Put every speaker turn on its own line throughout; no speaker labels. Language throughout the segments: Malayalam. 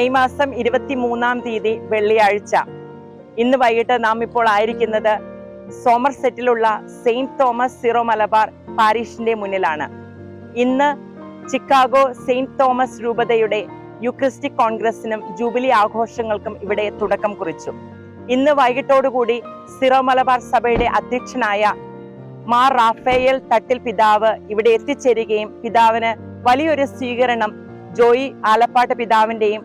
മെയ് മാസം ഇരുപത്തി മൂന്നാം തീയതി വെള്ളിയാഴ്ച. ഇന്ന് വൈകിട്ട് നാം ഇപ്പോൾ ആയിരിക്കുന്നത് സോമർസെറ്റിലുള്ള സെയിന്റ് തോമസ് സിറോ മലബാർ പാരീഷിന്റെ മുന്നിലാണ്. ഇന്ന് ചിക്കാഗോ സെയിന്റ് തോമസ് രൂപതയുടെ യുക്രിസ്റ്റിക് കോൺഗ്രസിനും ജൂബിലി ആഘോഷങ്ങൾക്കും ഇവിടെ തുടക്കം കുറിച്ചു. ഇന്ന് വൈകിട്ടോടുകൂടി സിറോ മലബാർ സഭയുടെ അധ്യക്ഷനായ മാർ റാഫേയൽ തട്ടിൽ പിതാവ് ഇവിടെ എത്തിച്ചേരുകയും പിതാവിന് വലിയൊരു സ്വീകരണം ജോയി ആലപ്പാട്ട് പിതാവിന്റെയും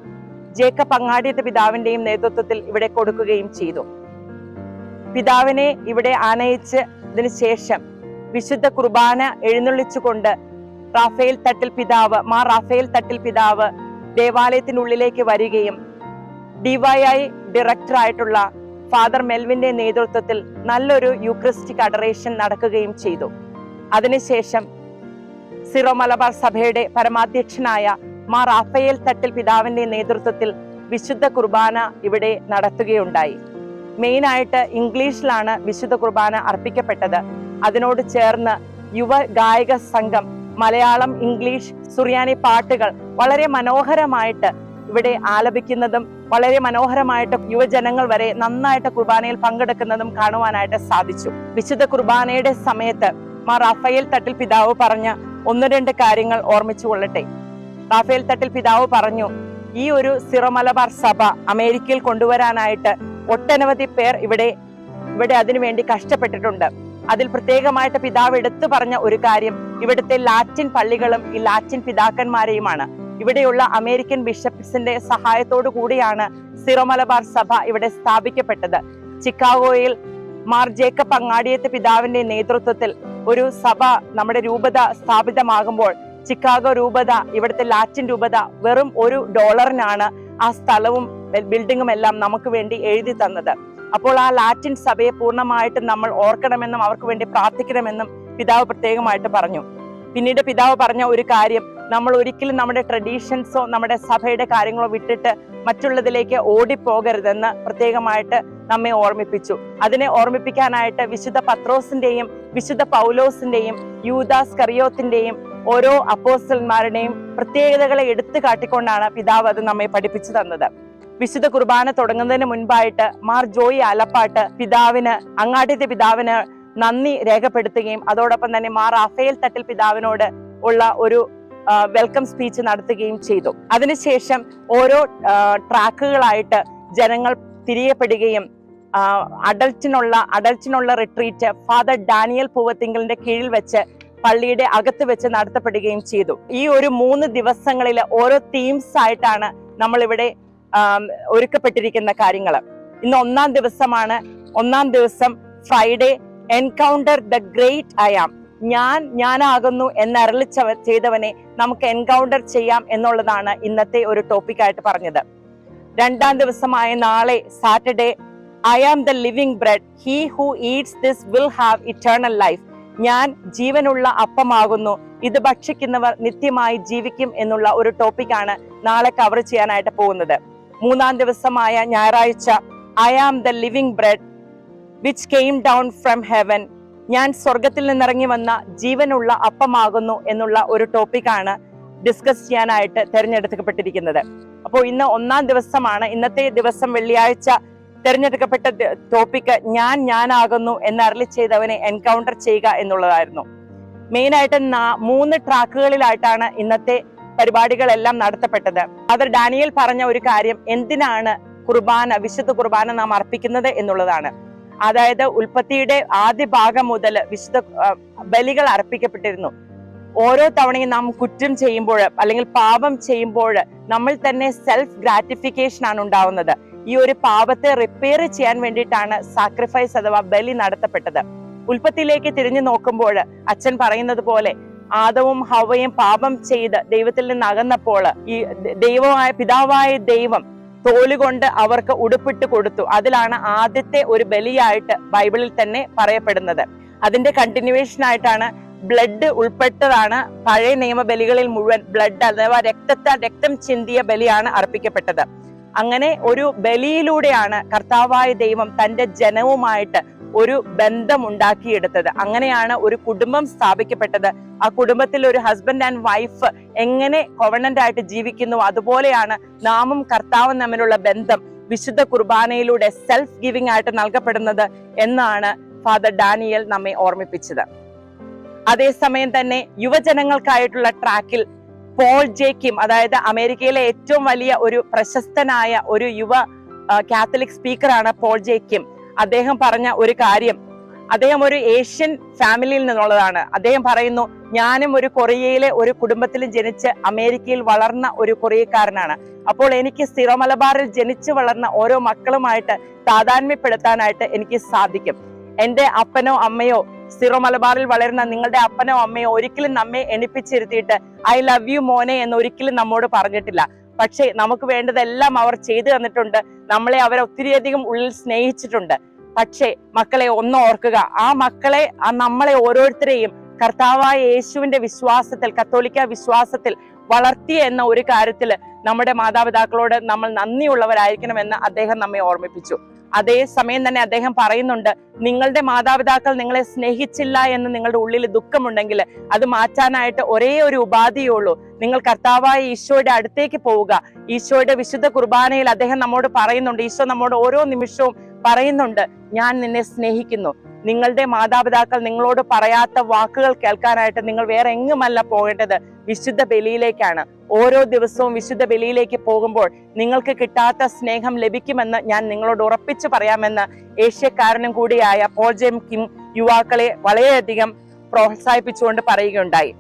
ജേക്കബ് അങ്ങാടിയുടെ പിതാവിന്റെയും നേതൃത്വത്തിൽ ഇവിടെ കൊടുക്കുകയും ചെയ്തു. പിതാവിനെ ഇവിടെ ആനയിച്ച് ഇതിനു ശേഷം വിശുദ്ധ കുർബാന എഴുന്നള്ളിച്ചുകൊണ്ട് റാഫേൽ തട്ടിൽ പിതാവ് മാ റാഫേൽ തട്ടിൽ പിതാവ് ദേവാലയത്തിനുള്ളിലേക്ക് വരികയും ഡിവൈഐ ഡയറക്ടർ ആയിട്ടുള്ള ഫാദർ മെൽവിന്റെ നേതൃത്വത്തിൽ നല്ലൊരു യൂക്രിസ്റ്റിക് അഡറേഷൻ നടക്കുകയും ചെയ്തു. അതിനുശേഷം സിറോ മലബാർ സഭയുടെ പരമാധ്യക്ഷനായ മാർ റാഫയേൽ തട്ടിൽ പിതാവിന്റെ നേതൃത്വത്തിൽ വിശുദ്ധ കുർബാന ഇവിടെ നടത്തുകയുണ്ടായി. മെയിനായിട്ട് ഇംഗ്ലീഷിലാണ് വിശുദ്ധ കുർബാന അർപ്പിക്കപ്പെട്ടത്. അതിനോട് ചേർന്ന് യുവ ഗായക സംഘം മലയാളം ഇംഗ്ലീഷ് സുറിയാനി പാട്ടുകൾ വളരെ മനോഹരമായിട്ട് ഇവിടെ ആലപിക്കുന്നതും വളരെ മനോഹരമായിട്ട് യുവജനങ്ങൾ വരെ നന്നായിട്ട് കുർബാനയിൽ പങ്കെടുക്കുന്നതും കാണുവാനായിട്ട് സാധിച്ചു. വിശുദ്ധ കുർബാനയുടെ സമയത്ത് മാ റാഫയേൽ തട്ടിൽ പിതാവ് പറഞ്ഞ ഒന്ന് രണ്ട് കാര്യങ്ങൾ ഓർമ്മിച്ചു കൊള്ളട്ടെ. റാഫേൽ തട്ടിൽ പിതാവ് പറഞ്ഞു ഈ ഒരു സിറമലബാർ സഭ അമേരിക്കയിൽ കൊണ്ടുവരാനായിട്ട് ഒട്ടനവധി പേർ ഇവിടെ ഇവിടെ അതിനുവേണ്ടി കഷ്ടപ്പെട്ടിട്ടുണ്ട്. അതിൽ പ്രത്യേകമായിട്ട് പിതാവ് എടുത്തു പറഞ്ഞ ഒരു കാര്യം ഇവിടുത്തെ ലാറ്റിൻ പള്ളികളും ഈ ലാറ്റിൻ പിതാക്കന്മാരെയുമാണ്. ഇവിടെയുള്ള അമേരിക്കൻ ബിഷപ്സിന്റെ സഹായത്തോടു കൂടിയാണ് സിറോമലബാർ സഭ ഇവിടെ സ്ഥാപിക്കപ്പെട്ടത്. ചിക്കാഗോയിൽ മാർ ജേക്കബ് അങ്ങാടിയത്തെ പിതാവിന്റെ നേതൃത്വത്തിൽ ഒരു സഭ നമ്മുടെ രൂപത സ്ഥാപിതമാകുമ്പോൾ ചിക്കാഗോ രൂപത ഇവിടുത്തെ ലാറ്റിൻ രൂപത വെറും ഒരു ഡോളറിനാണ് ആ സ്ഥലവും ബിൽഡിങ്ങും എല്ലാം നമുക്ക് വേണ്ടി എഴുതി തന്നത്. അപ്പോൾ ആ ലാറ്റിൻ സഭയെ പൂർണമായിട്ടും നമ്മൾ ഓർക്കണമെന്നും അവർക്ക് വേണ്ടി പ്രാർത്ഥിക്കണമെന്നും പിതാവ് പ്രത്യേകമായിട്ട് പറഞ്ഞു. പിന്നീട് പിതാവ് പറഞ്ഞ ഒരു കാര്യം നമ്മൾ ഒരിക്കലും നമ്മുടെ ട്രഡീഷൻസോ നമ്മുടെ സഭയുടെ കാര്യങ്ങളോ വിട്ടിട്ട് മറ്റുള്ളതിലേക്ക് ഓടിപ്പോകരുതെന്ന് പ്രത്യേകമായിട്ട് നമ്മെ ഓർമ്മിപ്പിച്ചു. അതിനെ ഓർമ്മിപ്പിക്കാനായിട്ട് വിശുദ്ധ പത്രോസിന്റെയും വിശുദ്ധ പൗലോസിന്റെയും യൂദാസ് കറിയോത്തിന്റെയും ഓരോ അപ്പോസ്റ്റന്മാരുടെയും പ്രത്യേകതകളെ എടുത്തു കാട്ടിക്കൊണ്ടാണ് പിതാവ് അത് നമ്മെ പഠിപ്പിച്ചു തന്നത്. വിശുദ്ധ കുർബാന തുടങ്ങുന്നതിന് മുൻപായിട്ട് മാർ ജോയി ആലപ്പാട്ട് പിതാവിന് അങ്ങാടിത്തെ പിതാവിന് നന്ദി രേഖപ്പെടുത്തുകയും അതോടൊപ്പം തന്നെ മാർ റാഫേൽ തട്ടിൽ പിതാവിനോട് ഉള്ള ഒരു വെൽക്കം സ്പീച്ച് നടത്തുകയും ചെയ്തു. അതിനുശേഷം ഓരോ ട്രാക്കുകളായിട്ട് ജനങ്ങൾ തിരിയപ്പെടുകയും അഡൽറ്റിനുള്ള അഡൽറ്റിനുള്ള റിട്രീറ്റ് ഫാദർ ഡാനിയൽ പൂവത്തിങ്കലിന്റെ കീഴിൽ വെച്ച് പള്ളിയുടെ അകത്ത് വെച്ച് നടത്തപ്പെടുകയും ചെയ്തു. ഈ ഒരു മൂന്ന് ദിവസങ്ങളിൽ ഓരോ തീംസ് ആയിട്ടാണ് നമ്മൾ ഇവിടെ ഒരുക്കപ്പെട്ടിരിക്കുന്ന കാര്യങ്ങൾ ഇന്ന് ഒന്നാം ദിവസമാണ്. ഒന്നാം ദിവസം Friday encounter the great I am ഞാൻ ഞാനാകുന്നു എന്നരളി ചെയ്തവനെ നമുക്ക് എൻകൗണ്ടർ ചെയ്യാം എന്നുള്ളതാണ് ഇന്നത്തെ ഒരു ടോപ്പിക്കായിട്ട് പറഞ്ഞത്. രണ്ടാം ദിവസമായ നാളെ Saturday I am the living bread he who eats this will have eternal life ഞാൻ ജീവനുള്ള അപ്പമാകുന്നു. ഇത് ഭക്ഷിക്കുന്നവർ നിത്യമായി ജീവിക്കും എന്നുള്ള ഒരു ടോപ്പിക്കാണ് നാളെ കവർ ചെയ്യാനായിട്ട് പോകുന്നത്. മൂന്നാം ദിവസമായ ഞായറാഴ്ച I am the living bread which came down from heaven ഞാൻ സ്വർഗത്തിൽ നിന്നിറങ്ങി വന്ന ജീവനുള്ള അപ്പമാകുന്നു എന്നുള്ള ഒരു ടോപ്പിക്കാണ് ഡിസ്കസ് ചെയ്യാനായിട്ട് തിരഞ്ഞെടുക്കപ്പെട്ടിരിക്കുന്നത്. അപ്പോൾ ഇന്ന് ഒന്നാം ദിവസമാണ്. ഇന്നത്തെ ദിവസം വെള്ളിയാഴ്ച തിരഞ്ഞെടുക്കപ്പെട്ട ടോപ്പിക്ക് ഞാൻ ഞാനാകുന്നു എന്ന് അരളി ചെയ്തവനെ എൻകൗണ്ടർ ചെയ്യുക എന്നുള്ളതായിരുന്നു. മെയിൻ ആയിട്ട് മൂന്ന് ട്രാക്കുകളിലായിട്ടാണ് ഇന്നത്തെ പരിപാടികളെല്ലാം നടത്തപ്പെട്ടത്. അതർ ഡാനിയൽ പറഞ്ഞ ഒരു കാര്യം എന്തിനാണ് കുർബാന വിശുദ്ധ കുർബാന നാം അർപ്പിക്കുന്നത് എന്നുള്ളതാണ്. അതായത് ഉൽപ്പത്തിയുടെ ആദ്യ ഭാഗം മുതൽ വിശുദ്ധ ബലികൾ അർപ്പിക്കപ്പെട്ടിരുന്നു. ഓരോ തവണയും നാം കുറ്റം ചെയ്യുമ്പോൾ അല്ലെങ്കിൽ പാപം ചെയ്യുമ്പോൾ നമ്മൾ തന്നെ സെൽഫ് ഗ്രാറ്റിഫിക്കേഷൻ ആണ് ഉണ്ടാവുന്നത്. ഈ ഒരു പാപത്തെ റിപ്പയർ ചെയ്യാൻ വേണ്ടിയിട്ടാണ് സാക്രിഫൈസ് അഥവാ ബലി നടത്തപ്പെട്ടത്. ഉൽപ്പത്തിയിലേക്ക് തിരിഞ്ഞു നോക്കുമ്പോൾ അച്ഛൻ പറയുന്നത് പോലെ ആദവും ഹവയും പാപം ചെയ്ത് ദൈവത്തിൽ നിന്ന് അകന്നപ്പോൾ ഈ ദൈവമായ പിതാവായ ദൈവം തോലുകൊണ്ട് അവർക്ക് ഉടുപ്പിട്ട് കൊടുത്തു. അതിലാണ് ആദ്യത്തെ ഒരു ബലിയായിട്ട് ബൈബിളിൽ തന്നെ പറയപ്പെടുന്നത്. അതിന്റെ കണ്ടിന്യൂവേഷൻ ആയിട്ടാണ് ബ്ലഡ് ഉൾപ്പെട്ടതാണ് പഴയ നിയമ ബലികളിൽ മുഴുവൻ ബ്ലഡ് അഥവാ രക്തത്താൽ രക്തം ചിന്തിയ ബലിയാണ് അർപ്പിക്കപ്പെട്ടത്. അങ്ങനെ ഒരു ബലിയിലൂടെയാണ് കർത്താവായ ദൈവം തന്റെ ജനവുമായിട്ട് ഒരു ബന്ധം ഉണ്ടാക്കിയെടുത്തത് അങ്ങനെയാണ് ഒരു കുടുംബം സ്ഥാപിക്കപ്പെട്ടത്. ആ കുടുംബത്തിൽ ഒരു ഹസ്ബൻഡ് ആൻഡ് വൈഫ് എങ്ങനെ കോവണന്റ് ആയിട്ട് ജീവിക്കുന്നു അതുപോലെയാണ് നാമും കർത്താവും തമ്മിലുള്ള ബന്ധം വിശുദ്ധ കുർബാനയിലൂടെ സെൽഫ് ഗിവിംഗ് ആയിട്ട് നൽകപ്പെടുന്നത് എന്നാണ് ഫാദർ ഡാനിയൽ നമ്മെ ഓർമ്മിപ്പിച്ചത്. അതേസമയം തന്നെ യുവജനങ്ങൾക്കായിട്ടുള്ള ട്രാക്കിൽ പോൾ ജേക്കിം അതായത് അമേരിക്കയിലെ ഏറ്റവും വലിയ ഒരു പ്രശസ്തനായ ഒരു യുവ കാത്തലിക് സ്പീക്കറാണ് പോൾ ജേക്കിം അദ്ദേഹം പറഞ്ഞ ഒരു കാര്യം അദ്ദേഹം ഒരു ഏഷ്യൻ ഫാമിലിയിൽ നിന്നുള്ളതാണ്. അദ്ദേഹം പറയുന്നു ഞാനും ഒരു കൊറിയയിലെ ഒരു കുടുംബത്തിൽ ജനിച്ച് അമേരിക്കയിൽ വളർന്ന ഒരു കൊറിയക്കാരനാണ്. അപ്പോൾ എനിക്ക് സിറോ മലബാറിൽ ജനിച്ചു വളർന്ന ഓരോ മക്കളുമായിട്ട് താതാന്മ്യപ്പെടുത്താനായിട്ട് എനിക്ക് സാധിക്കും. എന്റെ അപ്പനോ അമ്മയോ സിറോ മലബാറിൽ വളരുന്ന നിങ്ങളുടെ അപ്പനോ അമ്മയോ ഒരിക്കലും നമ്മെ എണിപ്പിച്ചിരുത്തിയിട്ട് ഐ ലവ് യു മോനെ എന്ന് ഒരിക്കലും നമ്മോട് പറഞ്ഞിട്ടില്ല. പക്ഷേ നമുക്ക് വേണ്ടതെല്ലാം അവർ ചെയ്തു തന്നിട്ടുണ്ട്. നമ്മളെ അവർ ഒത്തിരിയധികം ഉള്ളിൽ സ്നേഹിച്ചിട്ടുണ്ട്. പക്ഷേ മക്കളെ ഒന്ന് ഓർക്കുക. ആ മക്കളെ ആ നമ്മളെ ഓരോരുത്തരെയും കർത്താവായ യേശുവിന്റെ വിശ്വാസത്തിൽ കത്തോലിക്ക വിശ്വാസത്തിൽ വളർത്തിയ എന്ന ഒരു കാര്യത്തിൽ നമ്മുടെ മാതാപിതാക്കളോട് നമ്മൾ നന്ദിയുള്ളവരായിരിക്കണമെന്ന് അദ്ദേഹം നമ്മെ ഓർമ്മിപ്പിച്ചു. അതേ സമയം തന്നെ അദ്ദേഹം പറയുന്നുണ്ട് നിങ്ങളുടെ മാതാപിതാക്കൾ നിങ്ങളെ സ്നേഹിച്ചില്ല എന്ന് നിങ്ങളുടെ ഉള്ളിൽ ദുഃഖമുണ്ടെങ്കിൽ അത് മാറ്റാനായിട്ട് ഒരേ ഒരു ഉപാധിയേ ഉള്ളൂ നിങ്ങൾ കർത്താവായ ഈശോയുടെ അടുത്തേക്ക് പോവുക. ഈശോയുടെ വിശുദ്ധ കുർബാനയിൽ അദ്ദേഹം നമ്മോട് പറയുന്നുണ്ട് ഈശോ നമ്മോട് ഓരോ നിമിഷവും പറയുന്നുണ്ട് ഞാൻ നിന്നെ സ്നേഹിക്കുന്നു. നിങ്ങളുടെ മാതാപിതാക്കൾ നിങ്ങളോട് പറയാത്ത വാക്കുകൾ കേൾക്കാനായിട്ട് നിങ്ങൾ വേറെ എങ്ങുമല്ല പോകേണ്ടത്. വിശുദ്ധ ബലിയിലേക്കാണ്. ഓരോ ദിവസവും വിശുദ്ധ ബലിയിലേക്ക് പോകുമ്പോൾ നിങ്ങൾക്ക് കിട്ടാത്ത സ്നേഹം ലഭിക്കുമെന്ന് ഞാൻ നിങ്ങളോട് ഉറപ്പിച്ചു പറയാമെന്ന് ഏഷ്യക്കാരനും കൂടിയായ പോൾജെം കിം യുവാക്കളെ വളരെയധികം പ്രോത്സാഹിപ്പിച്ചുകൊണ്ട് പറയുകയുണ്ടായി.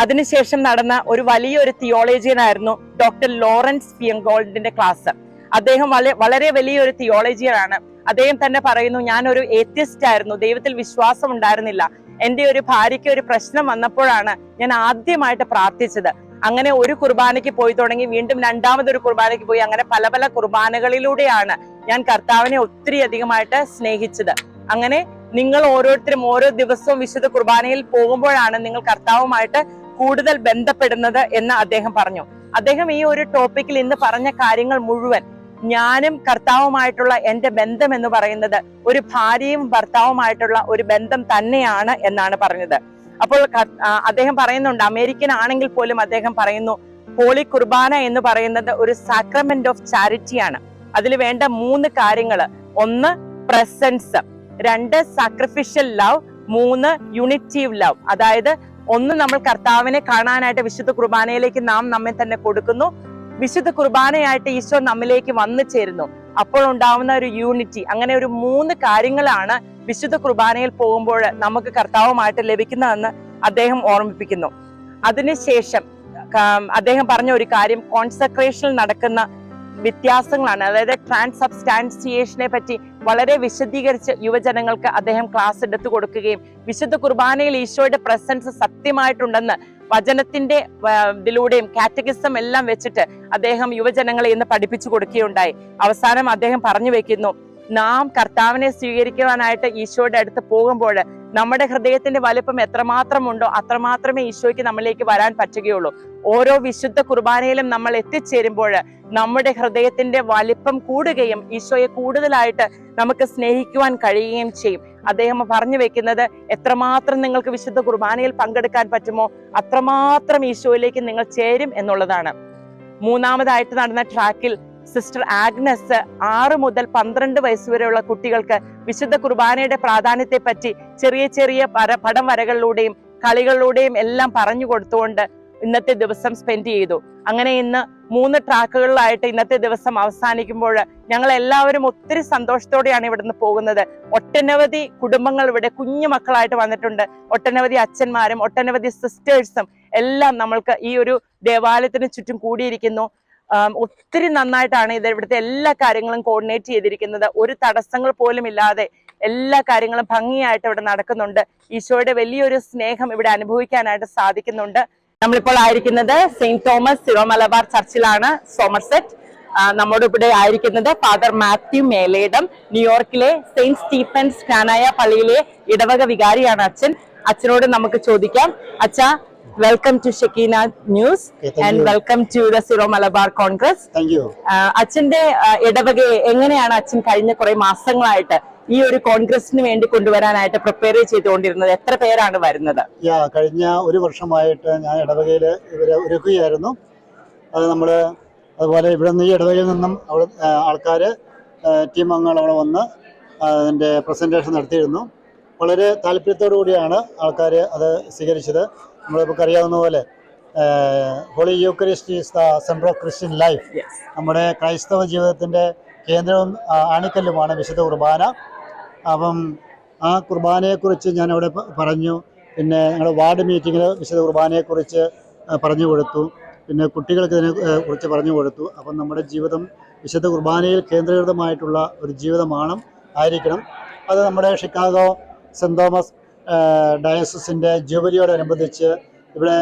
അതിനുശേഷം നടന്ന ഒരു വലിയൊരു തിയോളജിയനായിരുന്നു ഡോക്ടർ ലോറൻസ് ഫിയങ്കോൾഡിന്റെ ക്ലാസ്. അദ്ദേഹം വളരെ വലിയൊരു തിയോളജിയനാണ്. അദ്ദേഹം തന്നെ പറയുന്നു ഞാൻ ഒരു ഏത്യസ്റ്റ് ആയിരുന്നു ദൈവത്തിൽ വിശ്വാസം ഉണ്ടായിരുന്നില്ല. എന്റെ ഒരു ഭാര്യയ്ക്ക് ഒരു പ്രശ്നം വന്നപ്പോഴാണ് ഞാൻ ആദ്യമായിട്ട് പ്രാർത്ഥിച്ചത്. അങ്ങനെ ഒരു കുർബാനയ്ക്ക് പോയി തുടങ്ങി വീണ്ടും രണ്ടാമതൊരു കുർബാനയ്ക്ക് പോയി. അങ്ങനെ പല പല കുർബാനകളിലൂടെയാണ് ഞാൻ കർത്താവിനെ ഒത്തിരി അധികമായിട്ട് സ്നേഹിച്ചത്. അങ്ങനെ നിങ്ങൾ ഓരോരുത്തരും ഓരോ ദിവസവും വിശുദ്ധ കുർബാനയിൽ പോകുമ്പോഴാണ് നിങ്ങൾ കർത്താവുമായിട്ട് കൂടുതൽ ബന്ധപ്പെടുന്നത് എന്ന് അദ്ദേഹം പറഞ്ഞു. അദ്ദേഹം ഈ ഒരു ടോപ്പിക്കിൽ ഇന്ന് പറഞ്ഞ കാര്യങ്ങൾ മുഴുവൻ ഞാനും കർത്താവുമായിട്ടുള്ള എന്റെ ബന്ധം എന്ന് പറയുന്നത് ഒരു ഭാര്യയും ഭർത്താവുമായിട്ടുള്ള ഒരു ബന്ധം തന്നെയാണ് എന്നാണ് പറഞ്ഞത്. അപ്പോൾ അദ്ദേഹം പറയുന്നുണ്ട് അമേരിക്കൻ ആണെങ്കിൽ പോലും അദ്ദേഹം പറയുന്നു ഹോളി കുർബാന എന്ന് പറയുന്നത് ഒരു സാക്രമെന്റ് ഓഫ് ചാരിറ്റിയാണ് അതിൽ വേണ്ട മൂന്ന് കാര്യങ്ങൾ. ഒന്ന് പ്രസൻസ് രണ്ട് സാക്രിഫിഷ്യൽ ലവ് മൂന്ന് യുണിറ്റീവ് ലവ് അതായത് ഒന്ന് നമ്മൾ കർത്താവിനെ കാണാനായിട്ട് വിശുദ്ധ കുർബാനയിലേക്ക് നാം നമ്മെ തന്നെ കൊടുക്കുന്നു. വിശുദ്ധ കുർബാനയായിട്ട് ഈശോ നമ്മിലേക്ക് വന്നു ചേരുന്നു. അപ്പോൾ ഉണ്ടാവുന്ന ഒരു യൂണിറ്റി അങ്ങനെ ഒരു മൂന്ന് കാര്യങ്ങളാണ് വിശുദ്ധ കുർബാനയിൽ പോകുമ്പോൾ നമുക്ക് കർത്താവുമായിട്ട് ലഭിക്കുന്നതെന്ന് അദ്ദേഹം ഓർമ്മിപ്പിക്കുന്നു. അതിനുശേഷം അദ്ദേഹം പറഞ്ഞ ഒരു കാര്യം കോൺസെൻട്രേഷനിൽ നടക്കുന്ന വ്യത്യാസങ്ങളാണ്. അതായത് ട്രാൻസ് സബ്സ്റ്റാൻസിയേഷനെ പറ്റി വളരെ വിശദീകരിച്ച് യുവജനങ്ങൾക്ക് അദ്ദേഹം ക്ലാസ് എടുത്തു കൊടുക്കുകയും വിശുദ്ധ കുർബാനയിൽ ഈശോയുടെ പ്രസൻസ് സത്യമായിട്ടുണ്ടെന്ന് വചനത്തിന്റെ ഇതിലൂടെയും കാറ്റഗിസം എല്ലാം വെച്ചിട്ട് അദ്ദേഹം യുവജനങ്ങളെ ഇന്ന് പഠിപ്പിച്ചു കൊടുക്കുകയുണ്ടായി. അവസാനം അദ്ദേഹം പറഞ്ഞു വെക്കുന്നു നാം കർത്താവിനെ സ്വീകരിക്കുവാനായിട്ട് ഈശോയുടെ അടുത്ത് പോകുമ്പോൾ നമ്മുടെ ഹൃദയത്തിന്റെ വലിപ്പം എത്രമാത്രം ഉണ്ടോ അത്രമാത്രമേ ഈശോയ്ക്ക് നമ്മളിലേക്ക് വരാൻ പറ്റുകയുള്ളൂ. ഓരോ വിശുദ്ധ കുർബാനയിലും നമ്മൾ എത്തിച്ചേരുമ്പോൾ നമ്മുടെ ഹൃദയത്തിന്റെ വലിപ്പം കൂടുകയും ഈശോയെ കൂടുതലായിട്ട് നമുക്ക് സ്നേഹിക്കുവാൻ കഴിയുകയും ചെയ്യും. അദ്ദേഹം പറഞ്ഞു വെക്കുന്നത് എത്രമാത്രം നിങ്ങൾക്ക് വിശുദ്ധ കുർബാനയിൽ പങ്കെടുക്കാൻ പറ്റുമോ അത്രമാത്രം ഈശോയിലേക്ക് നിങ്ങൾ ചേരും എന്നുള്ളതാണ്. മൂന്നാമതായിട്ട് നടന്ന ട്രാക്കിൽ സിസ്റ്റർ ആഗ്നസ് ആറ് മുതൽ പന്ത്രണ്ട് വയസ്സ് വരെയുള്ള കുട്ടികൾക്ക് വിശുദ്ധ കുർബാനയുടെ പ്രാധാന്യത്തെ പറ്റി ചെറിയ ചെറിയ പടം വരകളിലൂടെയും കളികളിലൂടെയും എല്ലാം പറഞ്ഞു കൊടുത്തുകൊണ്ട് ഇന്നത്തെ ദിവസം സ്പെൻഡ് ചെയ്തു. അങ്ങനെ ഇന്ന് മൂന്ന് ട്രാക്കുകളിലായിട്ട് ഇന്നത്തെ ദിവസം അവസാനിക്കുമ്പോൾ ഞങ്ങൾ എല്ലാവരും ഒത്തിരി സന്തോഷത്തോടെയാണ് ഇവിടുന്ന് പോകുന്നത്. ഒട്ടനവധി കുടുംബങ്ങൾ ഇവിടെ കുഞ്ഞു മക്കളായിട്ട് വന്നിട്ടുണ്ട്. ഒട്ടനവധി അച്ഛന്മാരും ഒട്ടനവധി സിസ്റ്റേഴ്സും എല്ലാം നമ്മൾക്ക് ഈ ഒരു ദേവാലയത്തിന് ചുറ്റും കൂടിയിരിക്കുന്നു. ഒത്തിരി നന്നായിട്ടാണ് ഇത് ഇവിടുത്തെ എല്ലാ കാര്യങ്ങളും കോർഡിനേറ്റ് ചെയ്തിരിക്കുന്നത്. ഒരു തടസ്സങ്ങൾ പോലും ഇല്ലാതെ എല്ലാ കാര്യങ്ങളും ഭംഗിയായിട്ട് ഇവിടെ നടക്കുന്നുണ്ട്. ഈശോയുടെ വലിയൊരു സ്നേഹം ഇവിടെ അനുഭവിക്കാനായിട്ട് സാധിക്കുന്നുണ്ട്. നമ്മളിപ്പോൾ ആയിരിക്കുന്നത് സെയിന്റ് തോമസ് സിറോ മലബാർ ചർച്ചിലാണ് സോമർസെറ്റ്. നമ്മോട് ഇവിടെ ആയിരിക്കുന്നത് ഫാദർ മാത്യു മേലേടം ന്യൂയോർക്കിലെ സെയിന്റ് സ്റ്റീഫൻസ് കാനായ പള്ളിയിലെ ഇടവക വികാരിയാണ് അച്ഛൻ. അച്ഛനോട് നമുക്ക് ചോദിക്കാം. അച്ഛ
welcome
to
Shekinah
news and welcome to the Syro
Malabar Congress
അച്ഛന്റെ ഇടവകയെ എങ്ങനെയാണ് അച്ഛൻ കഴിഞ്ഞ കുറെ മാസങ്ങളായിട്ട് ഈ ഒരു കോൺഗ്രസിന് വേണ്ടി കൊണ്ടുവരാനായിട്ട് പ്രിപ്പയർ ചെയ്തുകൊണ്ടിരുന്നത് എത്ര പേരാണ് വരുന്നത്?
യാ കഴിഞ്ഞ ഒരു വർഷമായിട്ട് ഞാൻ ഇടവകയിൽ ഇവരെ ഒരുക്കുകയായിരുന്നു. അത് നമ്മൾ അതുപോലെ ഇവിടെ നിന്ന് ഈ ഇടവകയിൽ നിന്നും അവിടെ ആൾക്കാർ ടീം അംഗങ്ങൾ അവിടെ വന്ന് അതിന്റെ പ്രസന്റേഷൻ നടത്തിയിരുന്നു. വളരെ താല്പര്യത്തോടു കൂടിയാണ് ആൾക്കാർ അത് സ്വീകരിച്ചത്. നമ്മളിപ്പോൾ അറിയാവുന്ന പോലെ holy Eucharist is the centre of Christian life നമ്മുടെ ക്രൈസ്തവ ജീവിതത്തിന്റെ കേന്ദ്രവും ആണിക്കല്ലുമാണ് വിശുദ്ധ കുർബാന. അപ്പം ആ കുർബാനയെക്കുറിച്ച് ഞാൻ അവിടെ പറഞ്ഞു. പിന്നെ ഞങ്ങളുടെ വാർഡ് മീറ്റിങ്ങിൽ വിശദ കുർബാനയെക്കുറിച്ച് പറഞ്ഞു കൊടുത്തു. പിന്നെ കുട്ടികൾക്ക് ഇതിനെ കുറിച്ച് പറഞ്ഞു കൊടുത്തു. അപ്പം നമ്മുടെ ജീവിതം വിശുദ്ധ കുർബാനയിൽ കേന്ദ്രീകൃതമായിട്ടുള്ള ഒരു ജീവിതമാണ് ആയിരിക്കണം. അത് നമ്മുടെ ഷിക്കാഗോ സെന്റ് തോമസ് ഡയസിന്റെ ജൂബിലിയോടനുബന്ധിച്ച് ഇവിടെ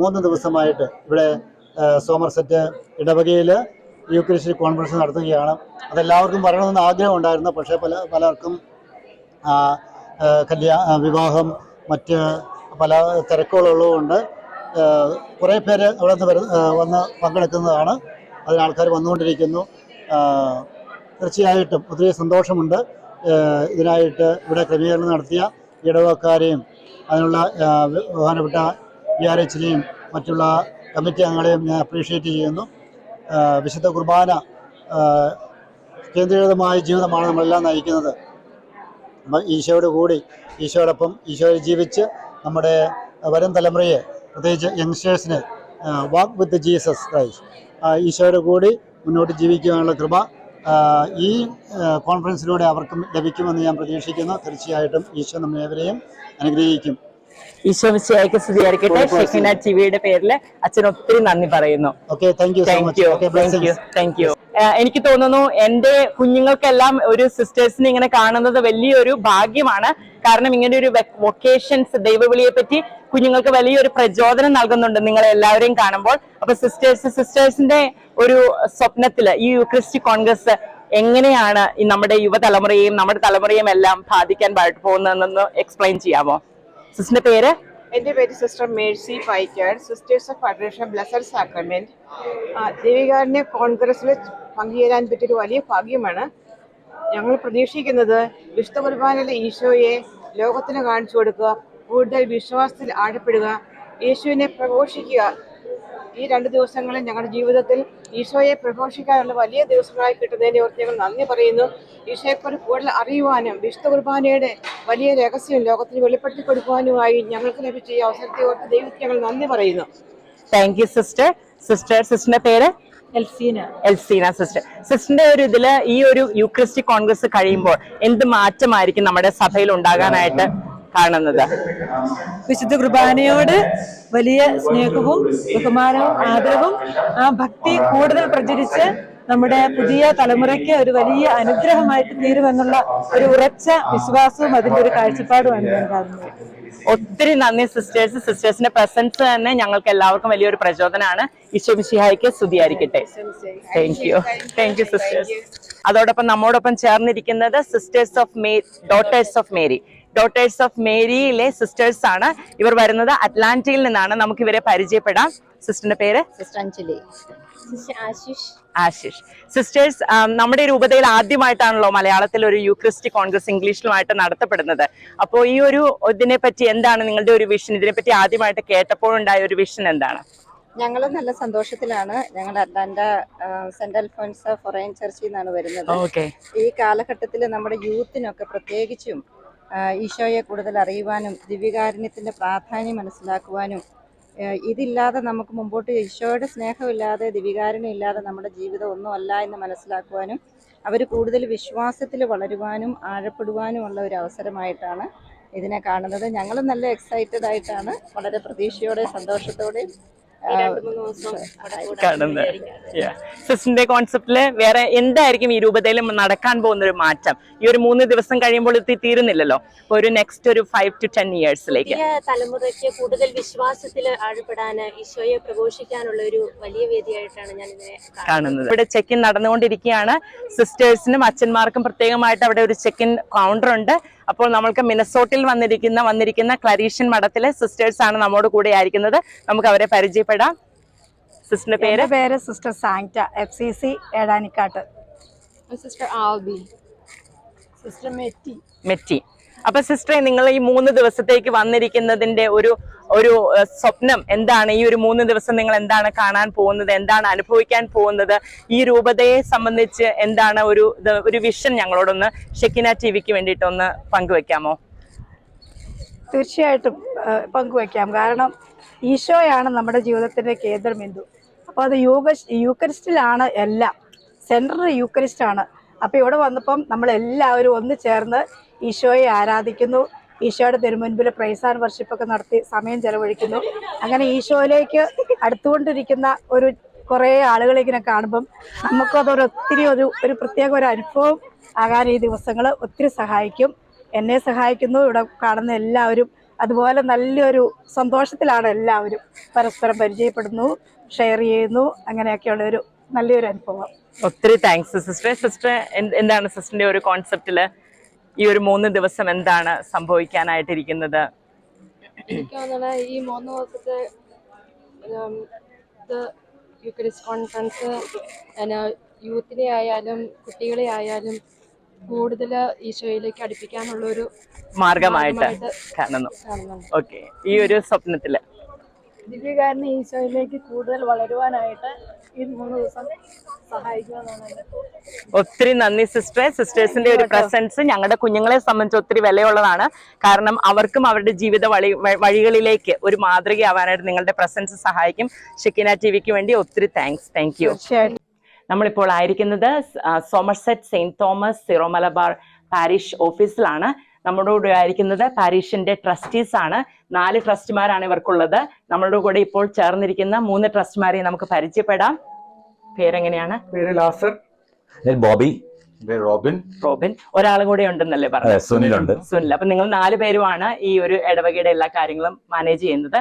മൂന്ന് ദിവസമായിട്ട് ഇവിടെ സോമർസെറ്റ് ഇടവകയിൽ യൂക്രിസ്റ്റിക് കോൺഫറൻസ് നടത്തുകയാണ്. അതെല്ലാവർക്കും വരണമെന്ന് ആഗ്രഹം ഉണ്ടായിരുന്നു പക്ഷേ പല പലർക്കും കല്യാ വിവാഹം മറ്റ് പല തിരക്കുകളുള്ളതുകൊണ്ട് കുറേ പേര് അവിടെ നിന്ന് വന്ന് പങ്കെടുക്കുന്നതാണ്. അതിന് ആൾക്കാർ വന്നുകൊണ്ടിരിക്കുന്നു. തീർച്ചയായിട്ടും ഒത്തിരി സന്തോഷമുണ്ട്. ഇതിനായിട്ട് ഇവിടെ ക്രമീകരണം നടത്തിയ ഇടവക്കാരെയും അതിനുള്ള ബഹുമാനപ്പെട്ട വി ആർ എച്ചിനെയും മറ്റുള്ള കമ്മിറ്റി അംഗങ്ങളെയും ഞാൻ അപ്രീഷിയേറ്റ് ചെയ്യുന്നു. വിശുദ്ധ കുർബാന കേന്ദ്രീകൃതമായ ജീവിതമാണ് നമ്മളെല്ലാം നയിക്കുന്നത്. ഈശോയോട് കൂടി ഈശോടൊപ്പം ഈശോയെ ജീവിച്ച് നമ്മുടെ വരും തലമുറയെ പ്രത്യേകിച്ച് യങ്സ്റ്റേഴ്സിന് വാക്ക് വിത്ത് ജീസസ് ക്രൈസ്റ്റ് ഈശോയോട് കൂടി മുന്നോട്ട് ജീവിക്കുവാനുള്ള കൃപ ഈ കോൺഫറൻസിലൂടെ അവർക്കും ലഭിക്കുമെന്ന് ഞാൻ പ്രതീക്ഷിക്കുന്നു. തീർച്ചയായിട്ടും ഈശോ നമ്മളേവരെയും അനുഗ്രഹിക്കും.
ഈശോ മിശിഹായ്ക്ക് സ്തുതിയായിരിക്കട്ടെ. ഷെഹിന ടിവിയുടെ പേരിൽ അച്ഛൻ ഒത്തിരി നന്ദി പറയുന്നു.
Okay thank you
so
much
you
okay
thank you thank you എനിക്ക് തോന്നുന്നു എന്റെ കുഞ്ഞുങ്ങൾക്കെല്ലാം ഒരു സിസ്റ്റേഴ്സിനെ ഇങ്ങനെ കാണുന്നത് വലിയൊരു ഭാഗ്യമാണ്. കാരണം ഇങ്ങനെ ഒരു വൊക്കേഷൻസ് ദൈവവിളിയെ പറ്റി കുഞ്ഞുങ്ങൾക്ക് വലിയൊരു പ്രചോദനം നൽകുന്നുണ്ട് നിങ്ങളെ എല്ലാവരെയും കാണുമ്പോൾ. അപ്പൊ സിസ്റ്റേഴ്സ് സിസ്റ്റേഴ്സിന്റെ ഒരു സ്വപ്നത്തിൽ ഈ ക്രിസ്റ്റി കോൺഗ്രസ് എങ്ങനെയാണ് നമ്മുടെ യുവതലമുറയെയും നമ്മുടെ തലമുറയും എല്ലാം ബാധിക്കാൻ പോകുന്നതെന്ന് എക്സ്പ്ലെയിൻ ചെയ്യാമോ? സിസ്റ്ററിന്റെ പേര്?
എന്റെ പേര് sister Mercy Paikkad sisters of federation blessed sacrament ദേവികാരനെ കോൺഗ്രസ്സിൽ പങ്കുചേരാൻ പറ്റിയൊരു വലിയ ഭാഗ്യമാണ്. ഞങ്ങൾ പ്രതീക്ഷിക്കുന്നത് വിശുദ്ധ ഈശോയെ ലോകത്തിന് കാണിച്ചു കൊടുക്കുക കൂടുതൽ വിശ്വാസത്തിൽ ആഴപ്പെടുക യേശുവിനെ പ്രഘോഷിക്കുക. ഈ രണ്ട് ദിവസങ്ങളിൽ ഞങ്ങളുടെ ജീവിതത്തിൽ ഈശോയെ പ്രഘോഷിക്കാനുള്ള വലിയ ദിവസങ്ങളായി കിട്ടുന്നതിനെ ഓർത്ത് ഞങ്ങൾ നന്ദി പറയുന്നു. ഈശോയെക്കുറിച്ച് കൂടുതൽ അറിയുവാനും വിശുദ്ധ കുർബാനയുടെ വലിയ രഹസ്യം ലോകത്തിന് വെളിപ്പെടുത്തി കൊടുക്കുവാനുമായി ഞങ്ങൾക്ക് ലഭിച്ച ഈ അവസരത്തെ ഓർത്ത് ദൈവത്തെ ഞങ്ങൾ നന്ദി പറയുന്നു.
താങ്ക് യു സിസ്റ്റർ സിസ്റ്റർ സിസ്റ്ററിന്റെ പേര്?
എൽസീന.
എൽസീന സിസ്റ്റർ. സിസ്റ്ററിന്റെ ഒരു ഇതിൽ ഈ ഒരു യൂക്രിസ്റ്റിക് കോൺഗ്രസ് കഴിയുമ്പോൾ എന്ത് മാറ്റമായിരിക്കും നമ്മുടെ സഭയിൽ ഉണ്ടാകാനായിട്ട് കാണുന്നത്?
വിശുദ്ധ കുർബാനയോട് വലിയ സ്നേഹവും ബഹുമാനവും ആദരവും ആ ഭക്തി കൂടുതൽ പ്രചരിച്ച് നമ്മുടെ പുതിയ തലമുറയ്ക്ക് ഒരു വലിയ അനുഗ്രഹമായിട്ട് തീരുമെന്നുള്ള ഒരു ഉറച്ച വിശ്വാസവും അതിന്റെ ഒരു കാഴ്ചപ്പാടുമാണ് ഞാൻ കാണുന്നത്
ഒത്തിരി നന്ദി സിസ്റ്റേഴ്സ് സിസ്റ്റേഴ്സിന്റെ പ്രസൻസ് തന്നെ ഞങ്ങൾക്ക് എല്ലാവർക്കും വലിയൊരു പ്രചോദനമാണ്. ഈശോമിഷിഹായിക്ക് സ്തുതിയായിരിക്കട്ടെ. Thank you thank you sisters അതോടൊപ്പം നമ്മോടൊപ്പം ചേർന്നിരിക്കുന്നത് sisters of ma daughters of Mary daughters of മേരിയിലെ sisters ആണ്. ഇവർ വരുന്നത് അറ്റ്ലാന്റയിൽ നിന്നാണ്. നമുക്ക് ഇവരെ പരിചയപ്പെടാം. സിസ്റ്ററിന്റെ പേര്?
Sister sister Ashish.
സിസ്റ്റേഴ്സ് നമ്മുടെ രൂപതയിൽ ആദ്യമായിട്ടാണല്ലോ മലയാളത്തിൽ ഒരു യൂക്രിസ്റ്റി കോൺഗ്രസ് ഇംഗ്ലീഷിലുമായിട്ട് നടത്തപ്പെടുന്നത്. അപ്പോൾ ഈ ഒരു ഇതിനെ പറ്റി എന്താണ് നിങ്ങളുടെ ഒരു വിഷൻ ഇതിനെ പറ്റി ആദ്യമായിട്ട് കേട്ടപ്പോഴുണ്ടായ ഒരു വിഷൻ എന്താണ്?
ഞങ്ങൾ നല്ല സന്തോഷത്തിലാണ്. ഞങ്ങൾ അറ്റ്ലാന്റ സെന്റ് അൽഫോൻസ് ഫൊറൈൻ ചർച്ചിൽ നിന്നാണ് വരുന്നത്.
ഓക്കെ
ഈ കാലഘട്ടത്തിൽ നമ്മുടെ യൂത്തിനൊക്കെ പ്രത്യേകിച്ചും ഈശോയെ കൂടുതൽ അറിയുവാനും ദിവ്യകാരുണ്യത്തിന്റെ പ്രാധാന്യം മനസ്സിലാക്കുവാനും ഇതില്ലാതെ നമുക്ക് മുമ്പോട്ട് ഈശോയുടെ സ്നേഹമില്ലാതെ ദിവ്യകാരുണ്യം ഇല്ലാതെ നമ്മുടെ ജീവിതം ഒന്നുമല്ല എന്ന് മനസ്സിലാക്കുവാനും അവർ കൂടുതൽ വിശ്വാസത്തിൽ വളരുവാനും ആഴപ്പെടുവാനുമുള്ള ഒരു അവസരമായിട്ടാണ് ഇതിനെ കാണുന്നത്. ഞങ്ങൾ നല്ല എക്സൈറ്റഡ് ആയിട്ടാണ്. വളരെ പ്രതീക്ഷയോടെ സന്തോഷത്തോടെ
സിസ്റ്ററിന്റെ കോൺസെപ്റ്റിൽ വേറെ എന്തായിരിക്കും ഈ രൂപതയിൽ നടക്കാൻ പോകുന്ന ഒരു മാറ്റം? ഈ ഒരു മൂന്ന് ദിവസം കഴിയുമ്പോൾ എത്തി തീരുന്നില്ലല്ലോ? ഒരു നെക്സ്റ്റ് ഒരു ഫൈവ് ടു ടെൻ ഇയേഴ്സിലേക്ക്
തലമുറയ്ക്ക് കൂടുതൽ വിശ്വാസത്തിൽ ആഴപ്പെടാൻ ഈശോയെ പ്രഘോഷിക്കാനുള്ള ഒരു വലിയ വേദിയായിട്ടാണ് ഞാൻ ഇതിനെ കാണുന്നത്.
കാണുന്നത്. ഇവിടെ ചെക്കിൻ നടന്നുകൊണ്ടിരിക്കുകയാണ്. സിസ്റ്റേഴ്സിനും അച്ഛന്മാർക്കും പ്രത്യേകമായിട്ട് അവിടെ ഒരു ചെക്കിൻ കൗണ്ടർ ഉണ്ട്. അപ്പോൾ നമ്മൾക്ക് മിനസോട്ടിൽ വന്നിരിക്കുന്ന വന്നിരിക്കുന്ന ക്ലരീഷ്യൻ മഠത്തിലെ സിസ്റ്റേഴ്സ് ആണ് നമ്മോട് കൂടെ ആയിരിക്കുന്നത്. നമുക്ക് അവരെ പരിചയപ്പെടാം. സിസ്റ്ററിന്റെ പേര്?
പേര് sister Sancta F C C Edanikkattu.
Sister Alby. Sister Metty.
Metty. അപ്പൊ സിസ്റ്ററെ നിങ്ങൾ ഈ മൂന്ന് ദിവസത്തേക്ക് വന്നിരിക്കുന്നതിന്റെ ഒരു ഒരു സ്വപ്നം എന്താണ്? ഈ ഒരു മൂന്ന് ദിവസം നിങ്ങൾ എന്താണ് കാണാൻ പോകുന്നത്? എന്താണ് അനുഭവിക്കാൻ പോകുന്നത്? ഈ രൂപതയെ സംബന്ധിച്ച് എന്താണ് ഒരു ഒരു വിഷൻ ഞങ്ങളോടൊന്ന് ഷെക്കിന ടി വിക്ക് വേണ്ടിയിട്ടൊന്ന് പങ്കുവെക്കാമോ?
തീർച്ചയായിട്ടും പങ്കുവെക്കാം. കാരണം ഈശോയാണ് നമ്മുടെ ജീവിതത്തിന്റെ കേന്ദ്രബിന്ദു. അപ്പോൾ അത് യൂക യൂക്കരിസ്റ്റിലാണ് എല്ലാം. സെൻട്രൽ യൂക്കരിസ്റ്റാണ്. അപ്പോൾ ഇവിടെ വന്നപ്പം നമ്മൾ എല്ലാവരും ഒന്ന് ചേർന്ന് ഈശോയെ ആരാധിക്കുന്നു. ഈശോയുടെ തിരുമുൻപിൽ പ്രൈസ് ആൻഡ് വർഷിപ്പൊക്കെ നടത്തി സമയം ചെലവഴിക്കുന്നു. അങ്ങനെ ഈശോയിലേക്ക് അടുത്തുകൊണ്ടിരിക്കുന്ന ഒരു കുറേ ആളുകളെ ഇങ്ങനെ കാണുമ്പം നമുക്കതൊരു ഒത്തിരി ഒരു ഒരു പ്രത്യേക ഒരു അനുഭവം ആകാൻ ഈ ദിവസങ്ങൾ ഒത്തിരി സഹായിക്കും. എന്നെ സഹായിക്കുന്നു. ഇവിടെ കാണുന്ന എല്ലാവരും അതുപോലെ നല്ലൊരു സന്തോഷത്തിലാണ് എല്ലാവരും. പരസ്പരം പരിചയപ്പെടുന്നു ഷെയർ ചെയ്യുന്നു. അങ്ങനെയൊക്കെയുള്ള ഒരു നല്ലൊരു അനുഭവം.
ഒത്തിരി താങ്ക്സ് സിസ്റ്റർ സിസ്റ്റർ എന്താണ് സിസ്റ്ററിന്റെ ഒരു കോൺസെപ്റ്റിൽ ഈ ഒരു മൂന്ന് ദിവസം എന്താണ് സംഭവിക്കാനായിട്ടിരിക്കുന്നത്?
ഈ മൂന്ന് ദിവസത്തെ യുക്രിസ് കോൺഫറൻസ് യൂത്തിനെ ആയാലും കുട്ടികളെ ആയാലും കൂടുതൽ ഈശോയിലേക്ക് അടുപ്പിക്കാനുള്ള ഒരു
മാർഗമായിട്ട് കാണുന്നു. ഓക്കെ. ഈ ഒരു സ്വപ്നത്തിൽ?
ദിവ്യകാരനെ ഈശോയിലേക്ക് കൂടുതൽ വളരുവാനായിട്ട് ഈ മൂന്ന് ദിവസം സഹായിക്കുമെന്നാണ് എന്റെ
ഒത്തിരി നന്ദി സിസ്റ്ററെ. സിസ്റ്റേഴ്സിന്റെ ഒരു പ്രസൻസ് ഞങ്ങളുടെ കുഞ്ഞുങ്ങളെ സംബന്ധിച്ച് ഒത്തിരി വിലയുള്ളതാണ്. കാരണം അവർക്കും അവരുടെ ജീവിത വഴി വഴികളിലേക്ക് ഒരു മാതൃകയാവാനായിട്ട് നിങ്ങളുടെ പ്രസൻസ് സഹായിക്കും. ഷിക്കിന ടി വിക്ക് വേണ്ടി ഒത്തിരി താങ്ക്സ് താങ്ക് യു നമ്മളിപ്പോൾ ആയിരിക്കുന്നത് Somerset Saint Thomas Syro Malabar parish ഓഫീസിലാണ് നമ്മുടെ കൂടെ ആയിരിക്കുന്നത് പാരീഷിന്റെ ട്രസ്റ്റീസ് ആണ്. നാല് ട്രസ്റ്റിമാരാണ് ഇവർക്കുള്ളത്. നമ്മളുടെ കൂടെ ഇപ്പോൾ ചേർന്നിരിക്കുന്ന മൂന്ന് ട്രസ്റ്റിമാരെ നമുക്ക് പരിചയപ്പെടാം. പേരെങ്ങനെയാണ്?
പേര് ലാസർ.
ഞാൻ ബോബി.
റോബിൻ.
റോബിൻ. ഒരാളും കൂടെ ഉണ്ടെന്നല്ലേ പറഞ്ഞത്?
സുനിലുണ്ട്.
സുനിൽ. അപ്പൊ നിങ്ങൾ നാല് പേരുമാണ് ഈ ഒരു ഇടവകയുടെ എല്ലാ കാര്യങ്ങളും മാനേജ് ചെയ്യുന്നത്.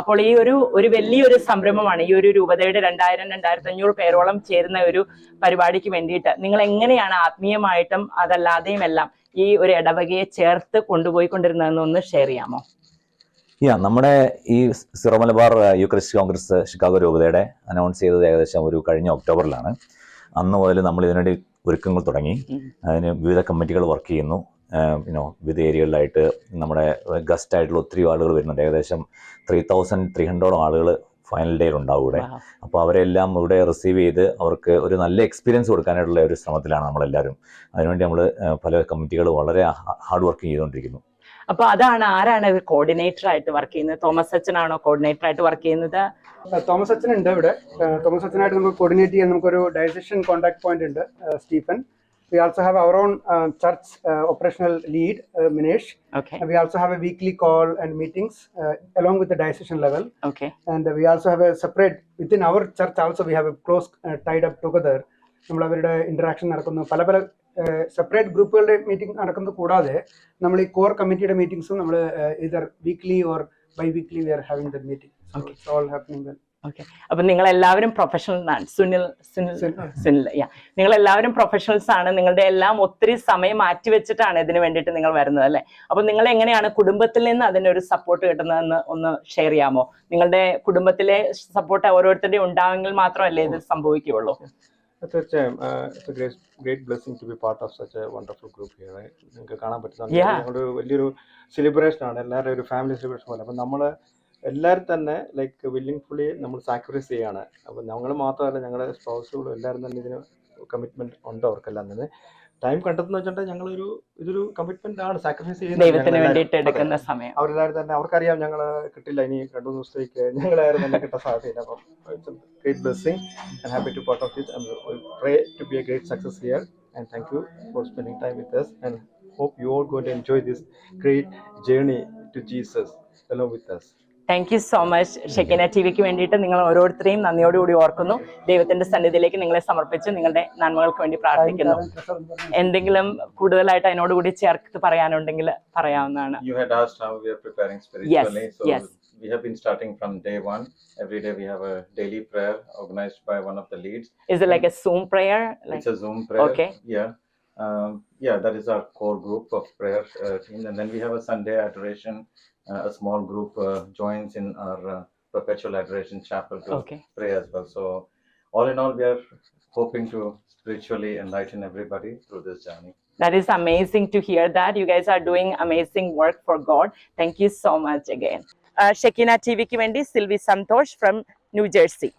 അപ്പോൾ ഈ ഒരു ഒരു വലിയൊരു സംരംഭമാണ് ഈ ഒരു രൂപതയുടെ രണ്ടായിരം രണ്ടായിരത്തി അഞ്ഞൂറ് പേരോളം ചേരുന്ന ഒരു പരിപാടിക്ക് വേണ്ടിയിട്ട് നിങ്ങൾ എങ്ങനെയാണ് ആത്മീയമായിട്ടും അതല്ലാതെയും എല്ലാം ഈ ഒരു ഇടവകയെ ചേർത്ത് കൊണ്ടുപോയിക്കൊണ്ടിരുന്നതെന്ന് ഒന്ന് ഷെയർ ചെയ്യാമോ?
യാ നമ്മുടെ ഈ Syro Malabar Eucharist Congress Chicago രൂപതയുടെ അനൗൺസ് ചെയ്തത് ഏകദേശം ഒരു കഴിഞ്ഞ ഒക്ടോബറിലാണ്. അന്ന് മുതൽ നമ്മൾ ഇതിനുവേണ്ടി ഒരുക്കങ്ങൾ തുടങ്ങി. അതിന് വിവിധ കമ്മിറ്റികൾ വർക്ക് ചെയ്യുന്നു. യുനോ വിവിധ ഏരിയകളിലായിട്ട് നമ്മുടെ ഗസ്റ്റ് ആയിട്ടുള്ള ഒത്തിരി ആളുകൾ വരുന്നുണ്ട്. ഏകദേശം ത്രീ തൗസൻഡ് ത്രീ ഹൺഡ്രഡോളം ആളുകൾ ഫൈനൽ ഡേയിൽ ഉണ്ടാവും ഇവിടെ. അപ്പോൾ അവരെല്ലാം ഇവിടെ റിസീവ് ചെയ്ത് അവർക്ക് ഒരു നല്ല എക്സ്പീരിയൻസ് കൊടുക്കാനായിട്ടുള്ള ഒരു ശ്രമത്തിലാണ് നമ്മളെല്ലാവരും. അതിനുവേണ്ടി നമ്മൾ പല കമ്മിറ്റികൾ വളരെ ഹാർഡ് വർക്ക് ചെയ്തുകൊണ്ടിരിക്കുന്നു.
അപ്പൊ അതാണ് ആരാണ് കോർഡിനേറ്റർ ആയിട്ട് വർക്ക് ചെയ്യുന്നത്? തോമസ് അച്ഛൻ ആണോ കോർഡിനേറ്റർ ആയിട്ട് വർക്ക് ചെയ്യുന്നത്?
തോമസ് അച്ഛൻ ഉണ്ട് ഇവിടെ തോമസ് അച്ഛനായിട്ട് നമുക്ക് കോർഡിനേറ്റ് ചെയ്യാൻ നമുക്കൊരു ഡയസിഷൻ കോൺടാക്ട് പോയിന്റ് ഉണ്ട് Stephen. We also have our own church operational lead
Minesh
we also have a weekly call and meetings along with the diocesan level.
We
and we also have a separate within our church also we have a close uh, tied up together. നമ്മൾ അവരുടെ ഇന്ററാക്ഷൻ നടക്കുന്നു. പല പല സെപ്പറേറ്റ് ഗ്രൂപ്പുകളുടെ മീറ്റിംഗ് നടക്കുന്നത് കൂടാതെ നമ്മൾ ഈ കോർ കമ്മിറ്റിയുടെ മീറ്റിംഗ്സും നമ്മൾ either weekly or biweekly we are having the
meeting.
All happening well
okay അപ്പൊ നിങ്ങൾ എല്ലാവരും പ്രൊഫഷണൽ ആണ് സുനിൽ സുനിൽ
സുനിൽ.
യാ നിങ്ങൾ എല്ലാവരും പ്രൊഫഷണൽസ് ആണ്. നിങ്ങളുടെ എല്ലാം ഒത്തിരി സമയം മാറ്റി വെച്ചിട്ടാണ് ഇതിന് വേണ്ടിയിട്ട് നിങ്ങൾ വരുന്നത് അല്ലെ? അപ്പൊ നിങ്ങൾ എങ്ങനെയാണ് കുടുംബത്തിൽ നിന്ന് അതിനൊരു ഒരു സപ്പോർട്ട് കിട്ടുന്നതെന്ന് ഒന്ന് ഷെയർ ചെയ്യാമോ? നിങ്ങളുടെ കുടുംബത്തിലെ സപ്പോർട്ട് ഓരോരുത്തരുടെയും ഉണ്ടാവെങ്കിൽ മാത്രമല്ലേ ഇത് സംഭവിക്കുകയുള്ളൂ?
തീർച്ചയായും. It's a great great blessing to be part of such a wonderful group here നിങ്ങൾക്ക് കാണാൻ പറ്റുന്നുണ്ട്. ഞങ്ങളുടെ വലിയൊരു സെലിബ്രേഷൻ ആണ്. എല്ലാവരുടെയും ഒരു ഫാമിലി സെലിബ്രേഷൻ പോലെ. അപ്പം നമ്മൾ എല്ലാവരും തന്നെ ലൈക്ക് വില്ലിംഗ് ഫുള്ളി നമ്മൾ സാക്രിഫൈസ് ചെയ്യാണ്. അപ്പം ഞങ്ങൾ മാത്രമല്ല ഞങ്ങളുടെ സ്പൗസുകളും എല്ലാവരും തന്നെ ഇതിന് കമ്മിറ്റ്മെന്റ് ഉണ്ട് അവർക്കെല്ലാം തന്നെ. ടൈം കണ്ടെത്തുന്ന വെച്ചിട്ടുണ്ടെങ്കിൽ ഒരു ഇതൊരു കമ്മിറ്റ്മെന്റ് ആണ്. സാക്രിഫൈസ് ചെയ്യുന്നത്
ദൈവത്തിന് വേണ്ടിയിട്ട് എടുക്കുന്ന സമയം.
അവരെല്ലാവരും തന്നെ അവർക്കറിയാം ഞങ്ങൾ കിട്ടില്ല ഇനി രണ്ടു ദിവസത്തേക്ക് ഞങ്ങൾ തന്നെ കിട്ടാൻ സാധ്യതയില്ല. അപ്പം great blessing and happy to part of it pray to be a great success here and thank you for spending time with us and hope you all going to enjoy this great journey to Jesus along with us.
Thank you so much Shekinah T വിക്ക് വേണ്ടിയിട്ട് നിങ്ങൾ ഓരോരുത്തരെയും നന്ദിയോടുകൂടി ഓർക്കുന്നു ദൈവത്തിന്റെ സന്നിധിയിലേക്ക് നിങ്ങളെ സമർപ്പിച്ച് നിങ്ങളുടെ നന്മകൾക്ക് വേണ്ടി പ്രാർത്ഥിക്കുന്നു എന്തെങ്കിലും കൂടുതലായിട്ട് അതിനോടുകൂടി ചേർത്ത് പറയാനുണ്ടെങ്കിൽ പറയാവുന്നതാണ്
You had asked how we are preparing spiritually. so
yes.
we have been starting from day one. Every day we have a daily prayer organized by one of the leads.
Is it like a Zoom prayer?
Like, it's a Zoom prayer.
Okay.
Yeah. Um, yeah, that is our core group of prayer uh, team. And then we have a Sunday adoration. Uh, a small group uh, joins in our uh, perpetual adoration chapel to
okay
pray as well. So, all in all, we are hoping to spiritually enlighten everybody through this journey.
That is amazing to hear that. You guys are doing amazing work for God. Thank you so much again. Uh, Shekinah TV വിക്ക് വേണ്ടി Silvy Santhosh from New Jersey